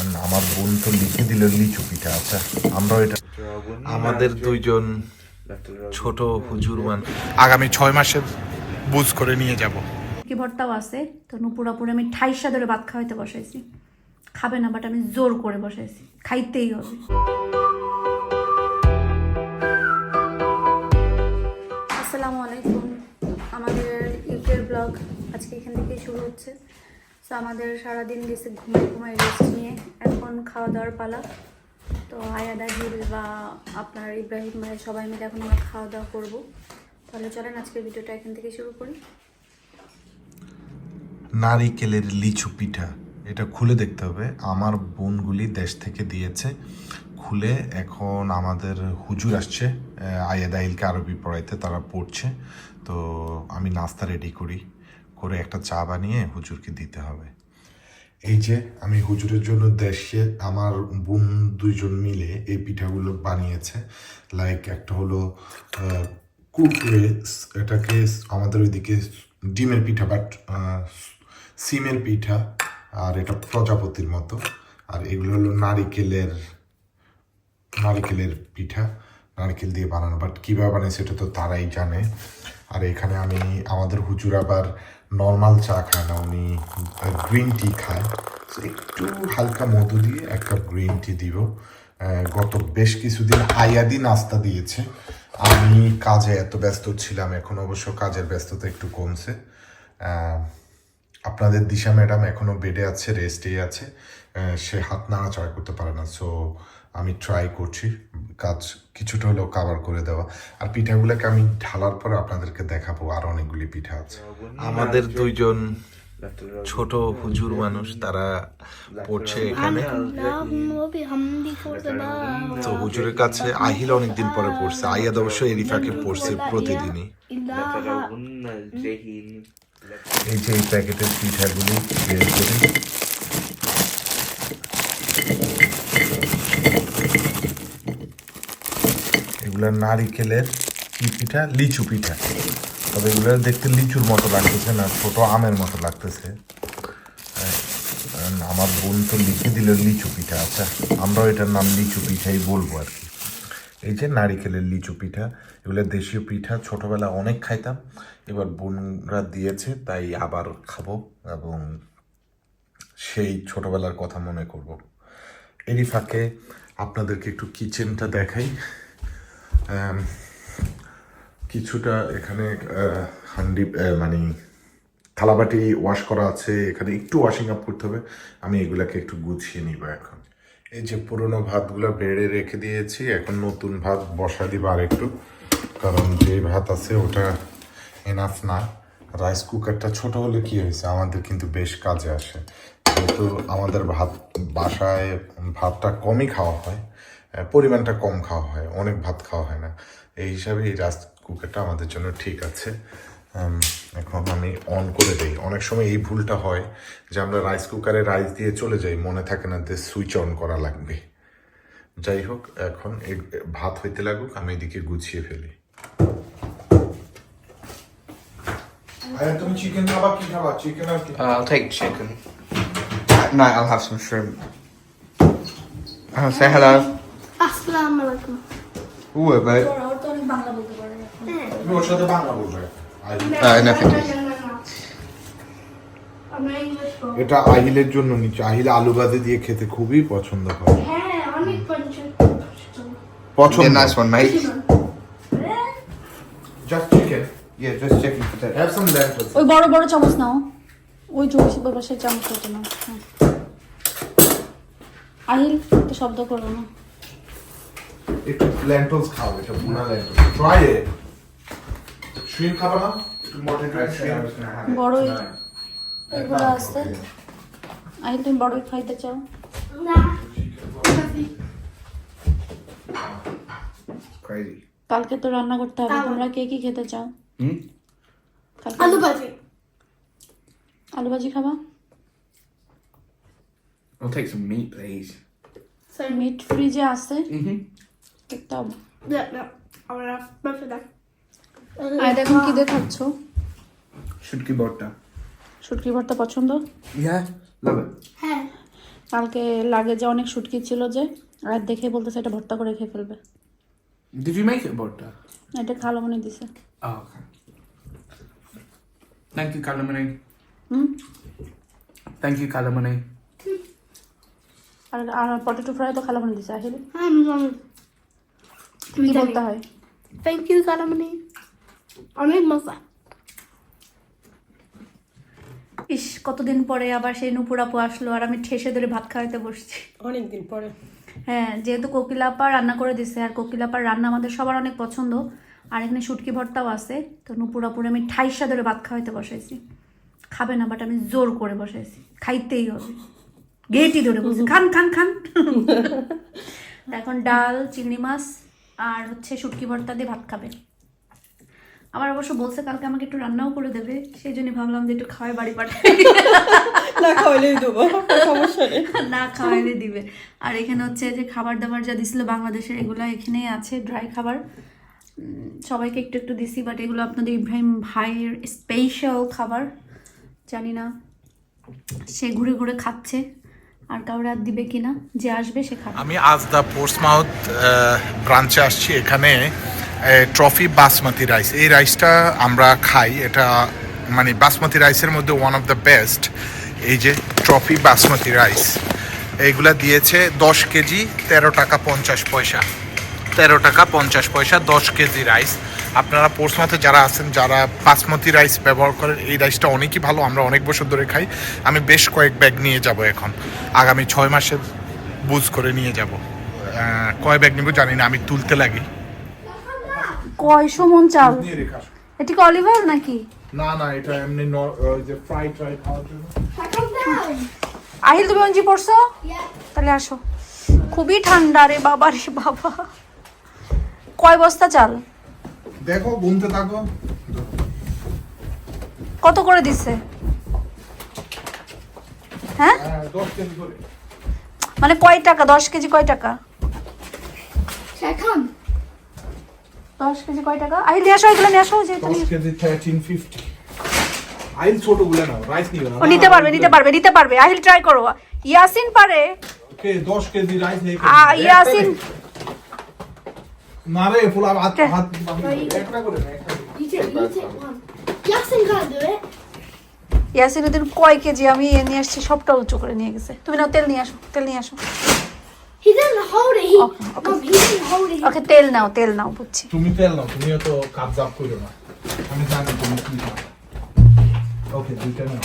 কারণ আমার বোন তো লিখে দিল লিচু পিঠা আচ্ছা আমরাও এটা আমাদের দুইজন ছোট হুজুর মান আগামী ছয় মাসের বুঝ করে নিয়ে যাব। কি ভর্তাও আছে? তো নুপুরাপুরে আমি ঠাইসা ধরে ভাত খাওয়াইতে বসাইছি। খাবে না বাট আমি জোর করে বসাইছি। খাইতেই হবে। আসসালামু আলাইকুম। আমাদের ইউকের ব্লগ আজকে এখান থেকে শুরু হচ্ছে। তো আমাদের সারাদিন গেছে ঘুমাই ঘুমাই রেস্ট নিয়ে। এখন খাওয়া দাওয়ার পালা। তো আয়াদা হিল বা আপনার ইব্রাহিম ভাই সবাই মিলে এখন আমরা খাওয়া দাওয়া করব। তাহলে চলেন আজকের ভিডিওটা এখান থেকে শুরু করি। নারিকেলের লিচু পিঠা। এটা খুলে দেখতে হবে। আমার বোনগুলি দেশ থেকে দিয়েছে। খুলে এখন আমাদের হুজুর আসছে। আহ, আয়েদ আইলকে আরবি পড়াইতে তারা পড়ছে। তো আমি নাস্তা রেডি করি। করে একটা চা বানিয়ে হুজুরকে দিতে হবে। এই যে আমি হুজুরের জন্য দেশে আমার বোন দুইজন মিলে এই পিঠাগুলো বানিয়েছে। লাইক একটা হলো কুকুরে এটাকে আমাদের ওইদিকে ডিমের পিঠা বাট সিমের পিঠা আর এটা প্রজাপতির মতো। আর এগুলো হলো নারিকেলের, নারকেলের পিঠা। নারকেল দিয়ে বানানো বাট কীভাবে বানায় সেটা তো তারাই জানে। আর এখানে আমি, আমাদের হুজুর আবার নর্মাল চা খায় না, উনি গ্রিন টি খায়। তো একটু হালকা মধু দিয়ে একটা গ্রিন টি দিব। গত বেশ কিছুদিন আয়াদি নাস্তা দিয়েছে। আমি কাজে এত ব্যস্ত ছিলাম, এখন অবশ্য কাজের ব্যস্ততা একটু কমছে। আপনাদের দিশা ম্যাডাম এখনও বেডে আছে রেস্টেই আছে। সে হাত নাড়াচাড়া করতে পারে না। সো আমি ট্রাই করছি কাজ কিছুটা হলেও কাভার করে দেওয়া। আর পিঠাগুলোকে আমি ঢালার পরে আপনাদেরকে দেখাবো আর অনেকগুলি পিঠা আছে। আমাদের দুইজন ছোট হুজুর মানুষ তারা পড়ছে এখানে তো হুজুরের কাছে আহিল অনেকদিন পরে পড়ছে আইয়াদ অবশ্য এরিফাকে পড়ছে প্রতিদিনই। এই যে এই প্যাকেটের পিঠাগুলি বের এগুলা নারিকেলের কি পিঠা? লিচু পিঠা। তবে এগুলো দেখতে লিচুর মতো লাগতেছে না, ছোট আমের মতো লাগতেছে। আমার বোন তো লিখে দিল লিচু পিঠা। আচ্ছা আমরাও এটার নাম লিচু পিঠাই বলব আর কি। এই যে নারিকেলের লিচু পিঠা, এগুলো দেশীয় পিঠা, ছোটবেলা অনেক খাইতাম। এবার বোনরা দিয়েছে, তাই আবার খাব এবং সেই ছোটবেলার কথা মনে করব। এরই ফাঁকে আপনাদেরকে একটু কিচেনটা দেখাই। কিছুটা এখানে হান্ডি মানে থালাবাটি ওয়াশ করা আছে, এখানে একটু ওয়াশিং আপ করতে হবে। আমি এগুলাকে একটু গুছিয়ে নিব এখন। এই যে পুরোনো ভাতগুলো বেড়ে রেখে দিয়েছি, এখন নতুন ভাত বসা দিব আর একটু কারণ যে ভাত আছে ওটা এনাফ না। রাইস কুকারটা ছোট হলে কি হয়েছে? আমাদের কিন্তু বেশ কাজে আসে। যেহেতু আমাদের ভাত, বাসায় ভাতটা কমই খাওয়া হয় পরিমাণটা কম খাওয়া হয় অনেক ভাত খাওয়া হয় না। এই হিসাবে এই রাইস কুকারটা আমাদের জন্য ঠিক আছে। এখন আমি অন করে দিই। অনেক সময় এই ভুলটা হয় যে আমরা রাইস কুকারে রাইস দিয়ে চলে যাই মনে থাকে না যে সুইচ অন করা লাগবে। যাই হোক এখন এই ভাত হইতে লাগুক আমি এদিকে গুছিয়ে ফেলি। তুমি চিকেন খাবা কি খাবা? চিকেন আর কি? Uh, I'll take chicken. At night, I'll have some shrimp. Oh, say hello. আলাইকুম ভাই। বাংলা বলতে পারে এটা আহিলের জন্য নিচে আহিল আলু বাদে দিয়ে খেতে খুবই পছন্দ করে। পছন্দ। না শোন নাই just chicken just have some lamb ওই বড় বড় চামচ নাও। ওই চামচ বাবা সে চামচ নাও। হ্যাঁ। আহিল শব্দ করো না। একটু ল্যান্টলস খাও এটা ভুনা ল্যান্টলস ট্রাই ইট শ্রিম খাবা না? একটু মটন শ্রিম বড়ই। এগুলো আছে। আহিল তুমি বড়ই খাইতে চাও? না. কালকে তো রান্না করতে হবে তোমরা কে কি খেতে চাও? আলু ভাজি। আলু ভাজি খাবা? I'll take some meat, please. Meat ফ্রিজে আছে। Mm-hmm. দেখতে হবে না না আমরা বাসা দেখ আর দেখুন কি দিয়ে খাচ্ছ? Should keep শুটকি ভর্তা পছন্দ? love হ্যাঁ। কালকে লাগে যে অনেক শুটকি ছিল যে রাত দেখে বলতেছে এটা ভর্তা করে খেয়ে ফেলবে। Did you make it, Borta? এটা খালো মনে দিছে. হুম? Thank you, Kalamani. আর আর পটেটো ফ্রাই তো খালো মনে দিছে আসলে কি বলতে হয়? You, Kalamani. অনেক মজা। ইস কতদিন পরে আবার সেই নুপুর আপু আসলো আর আমি ঠেসে ধরে ভাত খাওয়াতে বসছি। অনেকদিন পরে। হ্যাঁ যেহেতু কোকিলাপা রান্না করে দিছে আর কোকিলাপার রান্না আমাদের সবার অনেক পছন্দ আর এখানে শুটকি ভর্তাও আছে তো নুপুরাপুরে আমি ঠাইসা ধরে ভাত খাওয়াইতে বসাইছি। খাবে না বাট আমি জোর করে বসাইছি। খাইতেই হবে। গেটই ধরে বলছি খান খান খান। এখন ডাল চিংড়ি মাছ আর হচ্ছে শুটকি ভর্তা দিয়ে ভাত খাবে। আমার অবশ্য বলছে কালকে আমাকে একটু রান্নাও করে দেবে সেই জন্য ভাবলাম যে একটু খাওয়াই বাড়ি পাঠাই। না খাওয়াইলেই দেবো সমস্যা নেই। না খাওয়াইলে দিবে। আর এখানে হচ্ছে যে খাবার দাবার যা দিছিল বাংলাদেশের এগুলো এখানেই আছে ড্রাই খাবার। সবাইকে একটু একটু দিছি বাট এগুলো আপনাদের ইব্রাহিম ভাইয়ের স্পেশাল খাবার। জানি না সে ঘুরে ঘুরে খাচ্ছে। আর কাউরে আর দিবে কিনা যে আসবে সে খাবে। আমি আজ দ্য পোর্টসমাউথ ব্রাঞ্চে আসছি। এখানে ট্রফি বাসমতি রাইস। এই রাইসটা আমরা খাই। এটা মানে বাসমতি রাইসের মধ্যে ওয়ান অফ দ্য বেস্ট এই যে ট্রফি বাসমতি রাইস। এইগুলা দিয়েছে দশ কেজি, তেরো টাকা পঞ্চাশ পয়সা। তেরো টাকা পঞ্চাশ পয়সা, দশ কেজি রাইস। আপনারা পোর্টসমাউথে যারা আছেন যারা বাসমতি রাইস ব্যবহার করেন এই রাইসটা অনেকই ভালো আমরা অনেক বছর ধরে খাই। আমি বেশ কয়েক ব্যাগ নিয়ে যাব এখন। আগামী ছয় মাসের বুজ করে নিয়ে যাব। কয় ব্যাগ নিব জানি না আমি তুলতে লাগি। কয়শো মন চাল? এটা কি অলিভ অয়েল নাকি? না না এটা এমনি যে ফ্রাই খাওয়ার জন্য। আহিল তুমি অঞ্জি পড়ছো তাহলে আসো। খুবই ঠান্ডা রে বাবা রে বাবা। কয় বস্তা চাল? দেখো গুনতে থাকো। কত করে দিছে হ্যাঁ? করে। মানে কয় টাকা? দশ কেজি কয় টাকা? এখন? দশ কেজি কয় টাকা? আহিল নিয়ে আসো এগুলো নিয়ে আসো যে দশ কেজি থার্টিন ফিফটি আইল ছোটগুলো নাও রাইস নিবে না ও নিতে পারবে নিতে পারবে নিতে পারবে। আহিল ট্রাই করো। ইয়াসিন পারে। ওকে দশ কেজি রাইস আ, ইয়াসিন না রে ফুলা হাত হাত একটা করে না. ইয়াসিন ওদের কয় কেজি? আমি এ নিয়ে আসছি সবটা উঁচু করে নিয়ে গেছে। তুমি নাও তেল নিয়ে আসো তেল নিয়ে আসো. ওকে। তেল নাও তেল নাও বুঝছি। তুমি তেল নাও তুমিও তো কাপ জাপ করো না। আমি জানি তুমি কি ওকে দুইটা নাও।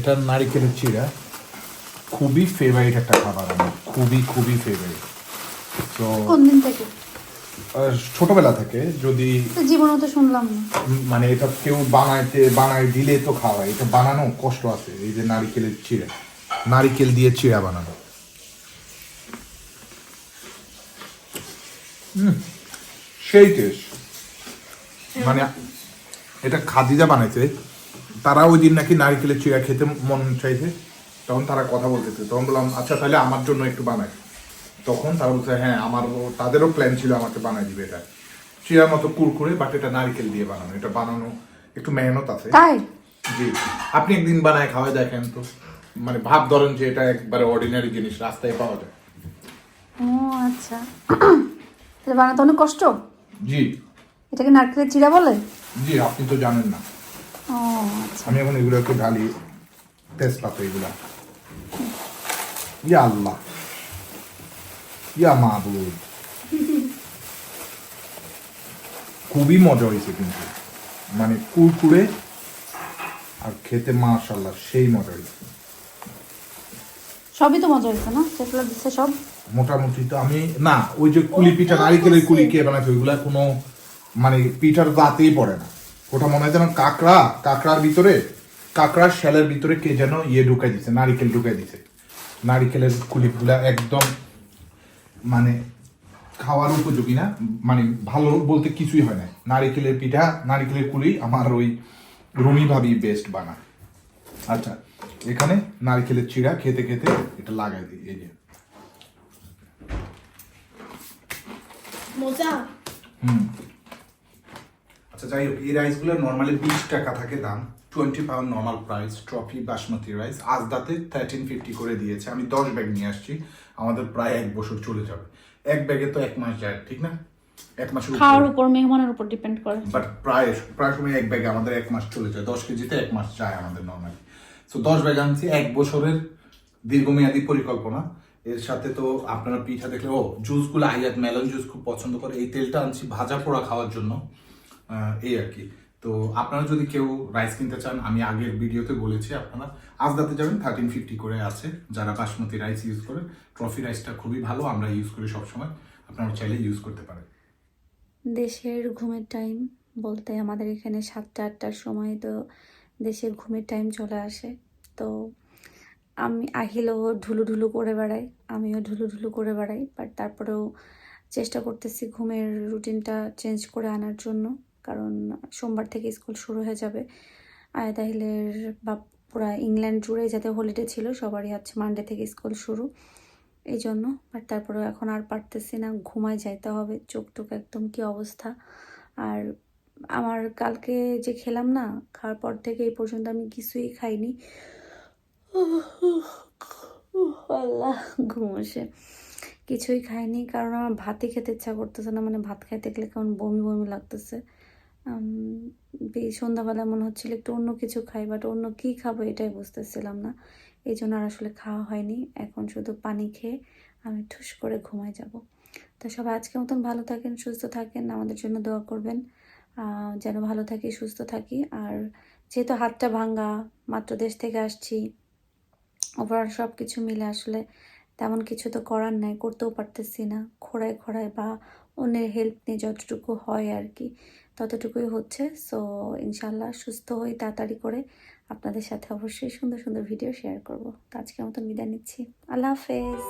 এটা নারিকেলের চিড়া। খুবই ফেভারিট একটা খাবার আমার খুবই খুবই ফেভারিট তো কোন দিন থেকে ছোটবেলা থেকে যদি তো জীবনও তো শুনলাম মানে এটা কেউ বানাইতে বানায় দিলে তো খাওয়া এটা বানানো কষ্ট আছে এই যে নারিকেলের চিড়া। নারিকেল দিয়ে চিড়া বানানো। হুম, সেই টেস্ট মানে এটা খাদিজা বানাইছে। তারা ওই দিন নাকি নারিকেলের চিড়া খেতে মন চাইছে। তখন তারা কথা বলতেছে। তখন বললাম আচ্ছা তাহলে আমার জন্য একটু বানাই। তখন তারা বলছে হ্যাঁ আমার তাদেরও প্ল্যান ছিল আমাকে বানাই দিবে এটা। চিড়ার মতো কুরকুরে বাট এটা নারকেল দিয়ে বানানো। এটা বানানো একটু মেহনত আছে। তাই? জি। আপনি একদিন বানায় খাওয়া দেখেন তো। মানে ভাব ধরেন যে এটা একবারে অর্ডিনারি জিনিস রাস্তায় পাওয়া যায়। ও আচ্ছা। তাহলে বানাতে অনেক কষ্ট? জি। এটাকে নারকেলের চিড়া বলে? জি আপনি তো জানেন না। আমি এখন এগুলো একটু ঢালি তেজপাতা এগুলা। ইয়া আল্লাহ। ইয়া মাহবুব। খুবই মজা হয়েছে কিন্তু। মানে কুরকুরে আর খেতে মাশাল্লাহ সেই মজা হয়েছে। সবই তো মজা হয়েছে না? যেগুলো দিচ্ছে সব? মোটামুটি তো আমি না ওই যে কুলি পিঠা নারিকেলের কুলি কে বানাচ্ছে ওইগুলা কোনো মানে পিঠার দাঁতেই পড়ে না। ওটা মনে হয় যেন কাঁকড়া কাঁকড়ার ভিতরে কাঁকড়ার শ্যালের ভিতরে কে যেন ইয়ে ঢুকাই দিছে নারিকেল ঢুকাই দিছে। নারিকেলের কুলিগুলা একদম মানে খাওয়ার উপযোগী না? মানে ভালো বলতে কিছুই হয় না। নারিকেলের পিঠা নারিকেলের কুলি আমার ওই রুমি ভাবি বেস্ট বানায়। আচ্ছা এখানে নারিকেলের চিড়া খেতে খেতে এটা লাগাই দিই এই যে. হুম। আচ্ছা যাই হোক এই রাইসগুলো নর্মালি বিশ টাকা থাকে দাম। Twenty pound normal price trophy basmati rice আজদাতে thirteen fifty করে দিয়েছে। আমি দশ ব্যাগ নিয়ে আসছি। আমাদের প্রায় এক বছর চলে যাবে। এক ব্যাগে তো এক মাস যায় ঠিক না? এক মাসের খাওয়ার উপর মেহমানের উপর ডিপেন্ড করে। বাট প্রায় প্রায় সময় এক ব্যাগে আমাদের এক মাস চলে যায়। দশ কেজিতে এক মাস যায় আমাদের নর্মালি তো দশ ব্যাগ আনছি। এক বছরের দীর্ঘমেয়াদী পরিকল্পনা। এর সাথে তো আপনারা পিঠা দেখলে ও জুসগুলো আইয়াত মেলন জুস খুব পছন্দ করে। এই তেলটা আনছি ভাজা পোড়া খাওয়ার জন্য। এই আর কি। তো আপনারা যদি কেউ রাইস কিনতে চান, আমি আগের ভিডিওতে বলেছি আপনারা, আজদাতে যাবেন থার্টিন ফিফটি করে আছে, যারা বাসমতি রাইস ইউজ করে ট্রফি রাইসটা খুবই ভালো, আমরা ইউজ করি সবসময়, আপনারা চাইলে ইউজ করতে পারেন। দেশের ঘুমের টাইম বলতে আমাদের এখানে সাতটা, আটটার সময় তো দেশের ঘুমের টাইম চলে আসে। তো আমি, আহিলেও ঢুলু ঢুলু করে বেড়াই আমিও ঢুলু ঢুলু করে বেড়াই বাট তারপরেও চেষ্টা করতেছি ঘুমের রুটিনটা চেঞ্জ করে আনার জন্য। কারণ সোমবার থেকে স্কুল শুরু হয়ে যাবে। আয়াত আহিলের বা পুরা ইংল্যান্ড জুড়ে যাতে হলিডে ছিল, সবারই হচ্ছে মানডে থেকে স্কুল শুরু। এই জন্য বাট তারপরেও এখন আর পারতেছি না, ঘুমায় যাইতে হবে, চোখ টোক একদম কি অবস্থা। আর আমার কালকে যে খেলাম না, খাওয়ার পর থেকে এই পর্যন্ত আমি কিছুই খাইনি। আল্লাহ, ঘুম আসে। কিছুই খাইনি, কারণ আমার ভাতই খেতে ইচ্ছা করতেছে না মানে ভাত খাইতে গেলে কেমন বমি বমি লাগতেছে। সন্ধ্যাবেলা মনে হচ্ছিল একটু অন্য কিছু খাই বাট অন্য কী খাব এটাই বুঝতেছিলাম না। এই জন্য আর আসলে খাওয়া হয়নি। এখন শুধু পানি খেয়ে আমি ঠুস করে ঘুমায় যাব। তো সবাই আজকের মতন ভালো থাকেন, সুস্থ থাকেন, আমাদের জন্য দোয়া করবেন। যেন ভালো থাকি, সুস্থ থাকি। আর যেহেতু হাতটা ভাঙ্গা, মাত্র দেশ থেকে আসছি ওভারঅল সব কিছু মিলে আসলে তেমন কিছু তো করার নাই, করতেও পারতেছি না। খোড়ায় খোড়ায় বা অন্যের হেল্প নিয়ে যতটুকু হয় আর কি। ততটুকুই হচ্ছে। সো ইনশাল্লাহ সুস্থ হই তাড়াতাড়ি করে আপনাদের সাথে অবশ্যই সুন্দর সুন্দর ভিডিও শেয়ার করব। তো আজকের মতন বিদায় নিচ্ছি। আল্লাহ হাফেজ।